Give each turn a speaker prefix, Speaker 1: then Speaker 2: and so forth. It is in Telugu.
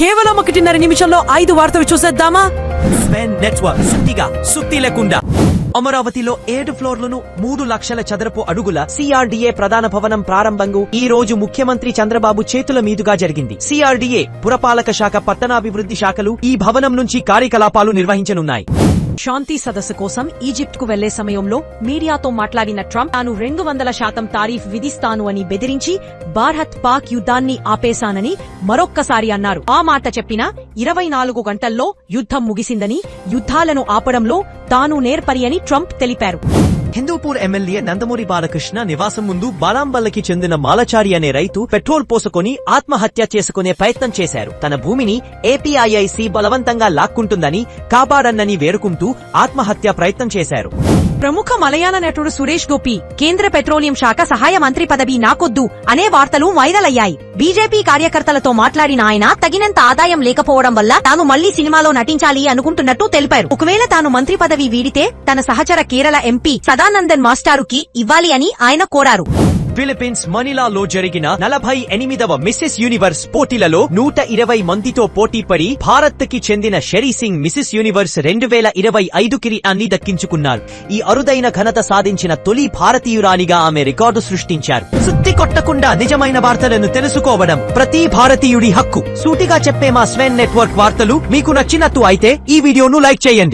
Speaker 1: కేవలం ఒకటిన్నర నిమిషంలో ఐదు వార్తలు చూసేద్దామా?
Speaker 2: స్పెన్ నెట్వర్క్ సుత్తిగా సుత్తి లేకుండా. అమరావతిలో ఏడు ఫ్లోర్లను మూడు లక్షల చదరపు అడుగుల సిఆర్డీఏ ప్రధాన భవనం ప్రారంభంగా ఈ రోజు ముఖ్యమంత్రి చంద్రబాబు చేతుల మీదుగా జరిగింది. సిఆర్డీఏ పురపాలక శాఖ పట్టణాభివృద్ధి శాఖలు ఈ భవనం నుంచి కార్యకలాపాలు నిర్వహించనున్నాయి.
Speaker 1: శాంతి సదస్సు కోసం ఈజిప్ట్కు వెళ్ళే సమయంలో మీడియాతో మాట్లాడిన ట్రంప్ తాను రెండు వందల శాతం తారీఫ్ విధిస్తాను అని బెదిరించి భారత్ పాక్ యుద్ధాన్ని ఆపేశానని మరొక్కసారి అన్నారు. ఆ మాట చెప్పిన ఇరవై నాలుగు గంటల్లో యుద్ధం ముగిసిందని యుద్ధాలను ఆపడంలో తాను నేర్పరి అని ట్రంప్ తెలిపారు.
Speaker 2: హిందూపూర్ ఎమ్మెల్యే నందమూరి బాలకృష్ణ నివాసం ముందు బాలాంబల్లకి చెందిన మాలచారి అనే రైతు పెట్రోల్ పోసుకొని ఆత్మహత్య చేసుకునే ప్రయత్నం చేశారు. తన భూమిని ఏపీఐఐసి బలవంతంగా లాక్కుంటుందని కాపాడన్నని వేరుకుంటూ ఆత్మహత్య ప్రయత్నం చేశారు.
Speaker 1: ప్రముఖ మలయాళ నటుడు సురేష్ గోపి కేంద్ర పెట్రోలియం శాఖ సహాయ మంత్రి పదవి నాకొద్దు అనే వార్తలు వైరల్ అయ్యాయి బీజేపీ కార్యకర్తలతో మాట్లాడిన ఆయన తగినంత ఆదాయం లేకపోవడం వల్ల తాను మళ్ళీ సినిమాలో నటించాలి అనుకుంటున్నట్టు తెలిపారు. ఒకవేళ తాను మంత్రి పదవి వీడితే తన సహచర కేరళ ఎంపీ సదానందన్ మాస్టారుకి ఇవ్వాలి అని ఆయన కోరారు.
Speaker 2: ఫిలిప్పీన్స్ మనీలాలో జరిగిన నలభై ఎనిమిదవ మిస్సెస్ యూనివర్స్ పోటీలలో నూట ఇరవై మందితో పోటీపడి భారత్కి చెందిన షెరీ సింగ్ మిస్సెస్ యూనివర్స్ రెండు వేల ఇరవై ఐదు కిరీటాన్ని దక్కించుకున్నారు. ఈ అరుదైన ఘనత సాధించిన తొలి భారతీయురాలిగా ఆమె రికార్డు సృష్టించారు. సుత్తి కొట్టకుండా నిజమైన వార్తలను తెలుసుకోవడం ప్రతి భారతీయుడి హక్కు. సూటిగా చెప్పే మా స్వెన్ నెట్వర్క్ వార్తలు మీకు నచ్చినట్టు అయితే ఈ వీడియోను లైక్ చేయండి.